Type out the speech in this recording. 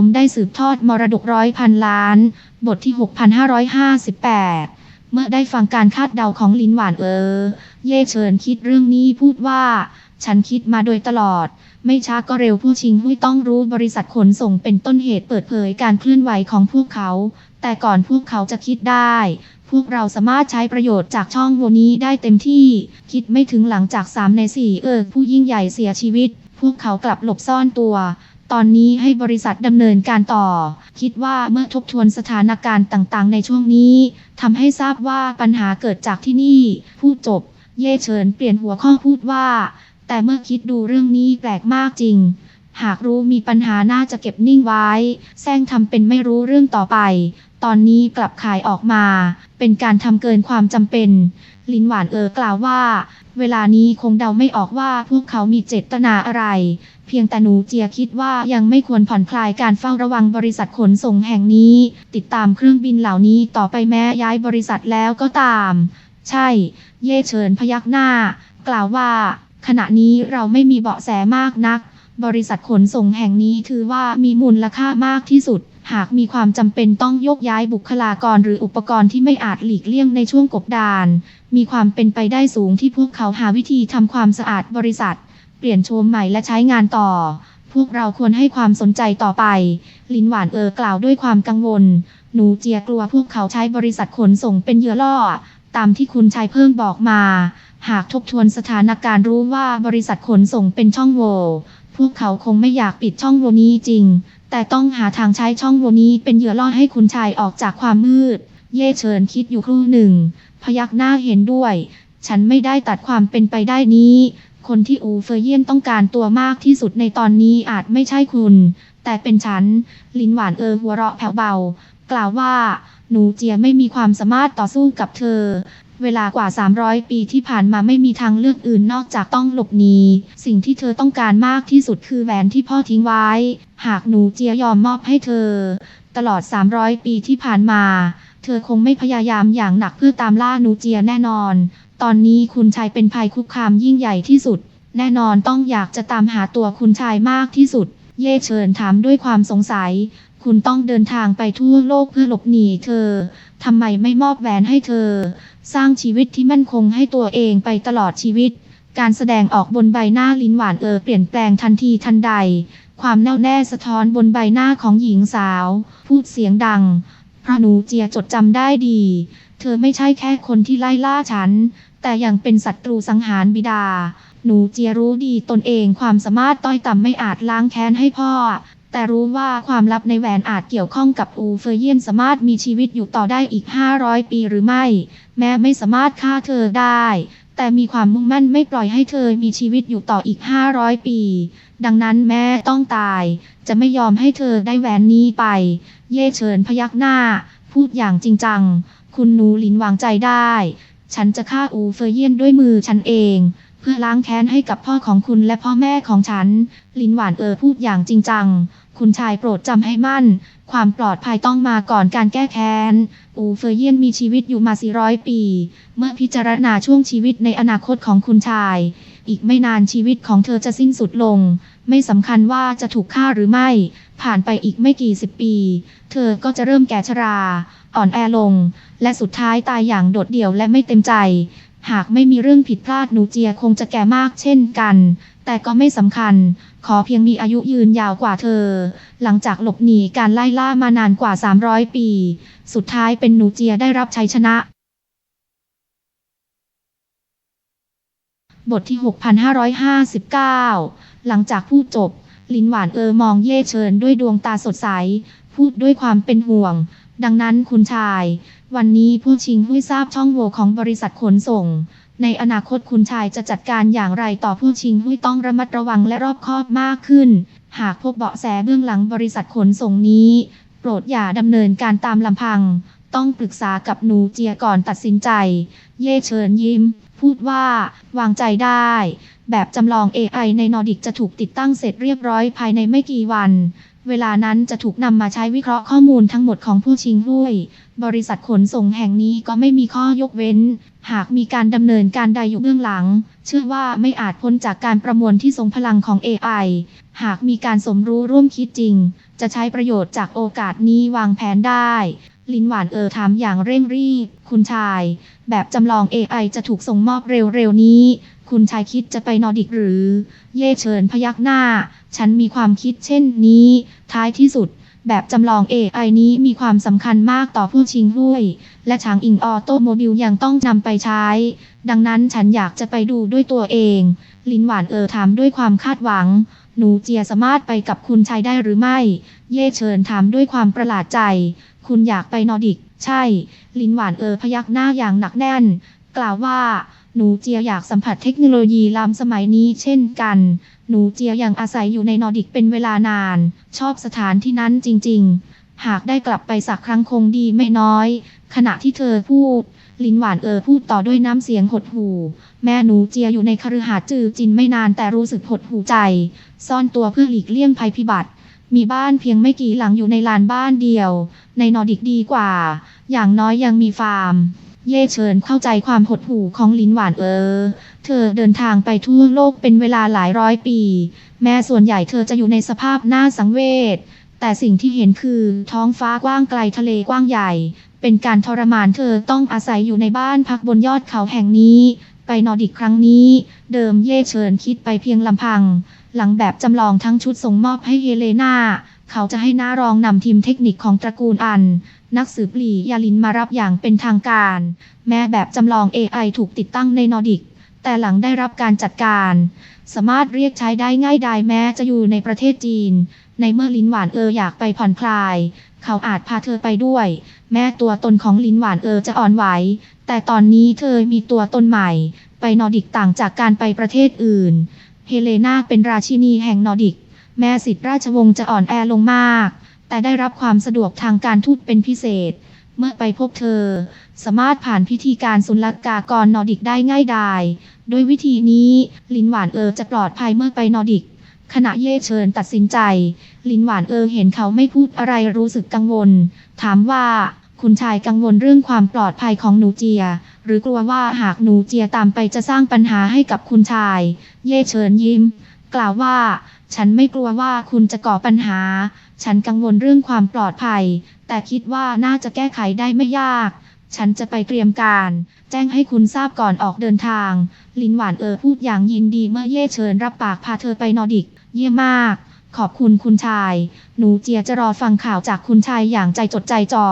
ผมได้สืบทอดมรดกร้อยพันล้าน บทที่ 6558 เมื่อได้ฟังการคาดเดาของลินหวานเออ เย่เฉินคิดเรื่องนี้พูดว่า ฉันคิดมาโดยตลอด ไม่ช้าก็เร็วผู้ชิงหุ้ยต้องรู้บริษัทขนส่งเป็นต้นเหตุเปิดเผยการเคลื่อนไหวของพวกเขา แต่ก่อนพวกเขาจะคิดได้ พวกเราสามารถใช้ประโยชน์จากช่องโหว่นี้ได้เต็มที่ คิดไม่ถึงหลังจาก 3 ใน 4 เออ ผู้ยิ่งใหญ่เสียชีวิต พวกเขากลับหลบซ่อนตัว ตอนนี้ให้บริษัทดำเนินการต่อ คิดว่าเมื่อทบทวนสถานการณ์ต่างๆ ในช่วงนี้ทำให้ทราบว่าปัญหาเกิดจากที่นี่ พูดจบ เย่เฉินเปลี่ยนหัวข้อพูดว่า แต่เมื่อคิดดูเรื่องนี้แปลกมากจริง หากรู้มีปัญหาน่าจะเก็บนิ่งไว้ แซงทำเป็นไม่รู้เรื่องต่อไป ตอนนี้กลับขายออกมา เป็นการทำเกินความจำเป็น ลินหวานเออกล่าวว่า เวลานี้คงเดาไม่ออกว่าพวกเขามีเจตนาอะไร เพียงแต่หนูเจียคิดว่ายังไม่ควรผ่อนคลายการเฝ้าระวังบริษัทขนส่งแห่งนี้ ติดตามเครื่องบินเหล่านี้ต่อไปแม้ย้ายบริษัทแล้วก็ตาม ใช่ เย่เฉินพยักหน้า กล่าวว่า ขณะนี้เราไม่มีเบาะแสมากนัก บริษัทขนส่งแห่งนี้ถือว่ามีมูลค่ามากที่สุด หากมีความจำเป็นต้องยกย้ายบุคลากรหรืออุปกรณ์ที่ไม่อาจหลีกเลี่ยงในช่วงกบดาน มีความเป็นไปได้สูงที่พวกเขาหาวิธีทำความสะอาดบริษัท เปลี่ยนโฉมใหม่และใช้งานต่อ พวกเราควรให้ความสนใจต่อไป ลินหวานเออกล่าวด้วยความกังวล หนูเจียกลัวพวกเขาใช้บริษัทขนส่งเป็นเหยื่อล่อ ตามที่คุณชายเพิ่งบอกมา หากทบทวนสถานการณ์รู้ว่าบริษัทขนส่งเป็นช่องโหว่พวกเขาคงไม่อยากปิดช่องโหว่นี้จริง แต่ต้องหาทางใช้ช่องโหว่นี้เป็นเหยื่อล่อให้คุณชายออกจากความมืด เย่เฉินคิดอยู่ครู่หนึ่ง พยักหน้าเห็นด้วย ฉันไม่ได้ตัดความเป็นไปได้นี้ คนที่อูเฟยเยียนต้องการตัวมากที่สุดในตอนนี้อาจไม่ใช่คุณ แต่เป็นฉัน ลินหวานเออหัวเราะแผ่วเบา กล่าวว่า หนูเจียไม่มีความสามารถต่อสู้กับเธอ เวลากว่า 300 ปีที่ผ่านมาไม่มีทางเลือกอื่นนอกจากต้องหลบหนี สิ่งที่เธอต้องการมากที่สุดคือแหวนที่พ่อทิ้งไว้ หากหนูเจียยอมมอบให้เธอ ตลอด 300 ปีที่ผ่านมา เธอคงไม่พยายามอย่างหนักเพื่อตามล่าหนูเจียแน่นอน ตอนนี้คุณชายเป็นภัยคุกคามยิ่งใหญ่ที่สุด แน่นอนต้องอยากจะตามหาตัวคุณชายมากที่สุด เย่เชิญถามด้วยความสงสัย คุณต้องเดินทางไปทั่วโลกเพื่อหลบหนีเธอ ทำไมไม่มอบแหวนให้เธอ สร้างชีวิตที่มั่นคงให้ตัวเองไปตลอดชีวิต การแสดงออกบนใบหน้าลิ้นหวานเออเปลี่ยนแปลงทันทีทันใด ความแน่วแน่สะท้อนบนใบหน้าของหญิงสาว พูดเสียงดังเพราะหนูเจียจดจำได้ดี เธอไม่ใช่แค่คนที่ไล่ล่าฉัน แต่ยังเป็นศัตรูสังหารบิดาหนูเจียรู้ดีตนเองความสามารถต้อยต่ำไม่อาจล้างแค้นให้พ่อ แต่รู้ว่าความลับในแหวนอาจเกี่ยวข้องกับอูเฟยเยียนสามารถมีชีวิตอยู่ต่อได้อีก 500 ปีหรือไม่ แม้ไม่สามารถฆ่าเธอได้ แต่มีความมุ่งมั่นไม่ปล่อยให้เธอมีชีวิตอยู่ต่ออีก 500 ปี ดังนั้นแม้ต้องตาย จะไม่ยอมให้เธอได้แหวนนี้ไป เย่เฉินพยักหน้า พูดอย่างจริงจัง คุณนูลินวางใจได้ ฉันจะฆ่าอูเฟยเยียนด้วยมือฉันเอง พื่อล้างแค้นให้กับพ่อของคุณและพ่อแม่ของฉัน ลินหวานเออพูดอย่างจริงจัง คุณชายโปรดจำให้มั่น ความปลอดภัยต้องมาก่อนการแก้แค้น อูเฟยเยียนมีชีวิตอยู่มา 400 ปี เมื่อพิจารณาช่วงชีวิตในอนาคตของคุณชาย อีกไม่นานชีวิตของเธอจะสิ้นสุดลง ไม่สำคัญว่าจะถูกฆ่าหรือไม่ ผ่านไปอีกไม่กี่สิบปี เธอก็จะเริ่มแก่ชรา อ่อนแอลง และสุดท้ายตายอย่างโดดเดี่ยวและไม่เต็มใจ หากไม่มีเรื่องผิดพลาดหนูเจียคงจะแก่มากเช่นกัน แต่ก็ไม่สำคัญ ขอเพียงมีอายุยืนยาวกว่าเธอ หลังจากหลบหนีการไล่ล่ามานานกว่า 300 ปี สุดท้ายเป็นหนูเจียได้รับชัยชนะ บทที่ 6559 หลังจากพูดจบ ลินหวานเออมองเย่เชิญด้วยดวงตาสดใส พูดด้วยความเป็นห่วง ดังนั้นคุณชาย วันนี้ผู้ชิงหุ้ยทราบช่องโหว่ของบริษัทขนส่ง ในอนาคตคุณชายจะจัดการอย่างไรต่อผู้ชิงหุ้ยต้องระมัดระวังและรอบคอบมากขึ้น หากพบเบาะแสเบื้องหลังบริษัทขนส่งนี้ โปรดอย่าดำเนินการตามลำพัง ต้องปรึกษากับหนูเจียก่อนตัดสินใจ เย่เชิญยิ้ม พูดว่าวางใจได้ แบบจำลอง AI ในนอร์ดิกจะถูกติดตั้งเสร็จเรียบร้อยภายในไม่กี่วัน เวลานั้นจะถูกนำมาใช้วิเคราะห์ข้อมูลทั้งหมดของผู้ชิงหุ้ยบริษัทขนส่งแห่งนี้ก็ไม่มีข้อยกเว้น หากมีการดำเนินการใดอยู่เบื้องหลัง เชื่อว่าไม่อาจพ้นจากการประมวลที่ทรงพลังของ AI หากมีการสมรู้ร่วมคิดจริง จะใช้ประโยชน์จากโอกาสนี้วางแผนได้ลินหวานเออถามอย่างเร่งรีบ คุณชาย แบบจำลอง AI จะถูกส่งมอบเร็วๆนี้ คุณชายคิดจะไปนอร์ดิกหรือ เย่เฉินพยักหน้า ฉันมีความคิดเช่นนี้ ท้ายที่สุด แบบจำลอง AI นี้มีความสำคัญมากต่อผู้ชิงห้วยและฉางอิงออโตโมบิลยังต้องนำไปใช้ ดังนั้นฉันอยากจะไปดูด้วยตัวเอง ลินหวานเออถามด้วยความคาดหวัง หนูเจียสามารถไปกับคุณชายได้หรือไม่ เย่เฉินถามด้วยความประหลาดใจ คุณอยากไปนอร์ดิก ใช่ ลินหวานเออพยักหน้าอย่างหนักแน่น กล่าวว่า หนูเจียอยากสัมผัสเทคโนโลยีล้ำสมัยนี้เช่นกัน หนูเจียยังอาศัยอยู่ในนอร์ดิกเป็นเวลานาน ชอบสถานที่นั้นจริง ๆ หากได้กลับไปสักครั้งคงดีไม่น้อย ขณะที่เธอพูด ลินหวานเออพูดต่อด้วยน้ำเสียงหดหู่ แม่หนูเจียอยู่ในคฤหาสน์จือจินไม่นานแต่รู้สึกหดหูใจ ซ่อนตัวเพื่อหลีกเลี่ยงภัยพิบัติมีบ้านเพียงไม่กี่หลังอยู่ในลานบ้านเดียว ในนอร์ดิกดีกว่า อย่างน้อยยังมีฟาร์ม เย่เฉินเข้าใจความหดหู่ของลินหวานเออ เธอเดินทางไปทั่วโลกเป็นเวลาหลายร้อยปี แม้ส่วนใหญ่เธอจะอยู่ในสภาพน่าสังเวช แต่สิ่งที่เห็นคือท้องฟ้ากว้างไกลทะเลกว้างใหญ่ เป็นการทรมานเธอต้องอาศัยอยู่ในบ้านพักบนยอดเขาแห่งนี้ ไปนอร์ดิกครั้งนี้ เดิมเย่เฉินคิดไปเพียงลำพัง หลังแบบจำลองทั้งชุดส่งมอบให้เฮเลนา เขาจะให้น้ารองนำทีมเทคนิคของตระกูลอัน นักสืบหลียาลินมารับอย่างเป็นทางการ แม้แบบจำลอง AI ถูกติดตั้งในนอร์ดิก แต่หลังได้รับการจัดการ สามารถเรียกใช้ได้ง่ายดายแม้จะอยู่ในประเทศจีน ในเมื่อลินหวานเอออยากไปผ่อนคลาย เขาอาจพาเธอไปด้วย แม้ตัวตนของลินหวานเออจะอ่อนไหว แต่ตอนนี้เธอมีตัวตนใหม่ ไปนอร์ดิกต่างจากการไปประเทศอื่น เฮเลนาเป็นราชินีแห่งนอร์ดิก แม้สิทธิราชวงศ์จะอ่อนแอลงมาก แต่ได้รับความสะดวกทางการทูตเป็นพิเศษ เมื่อไปพบเธอ สามารถผ่านพิธีการศุลกากรนอร์ดิกได้ง่ายดายโดยวิธีนี้ลินหวานเออจะปลอดภัยเมื่อไปนอร์ดิก ขณะเย่เชิญตัดสินใจ ลินหวานเออเห็นเขาไม่พูดอะไรรู้สึกกังวล ถามว่าคุณชายกังวลเรื่องความปลอดภัยของหนูเจีย หรือกลัวว่าหากหนูเจียตามไปจะสร้างปัญหาให้กับคุณชาย เย่เชิญยิ้ม กล่าวว่า ฉันไม่กลัวว่าคุณจะก่อปัญหา ฉันกังวลเรื่องความปลอดภัย แต่คิดว่าน่าจะแก้ไขได้ไม่ยาก ฉันจะไปเตรียมการ แจ้งให้คุณทราบก่อนออกเดินทาง ลินหวานเออพูดอย่างยินดีเมื่อเย่เชิญรับปากพาเธอไปนอร์ดิก เยี่ยมมาก ขอบคุณคุณชาย หนูเจียจะรอฟังข่าวจากคุณชายอย่างใจจดใจจ่อ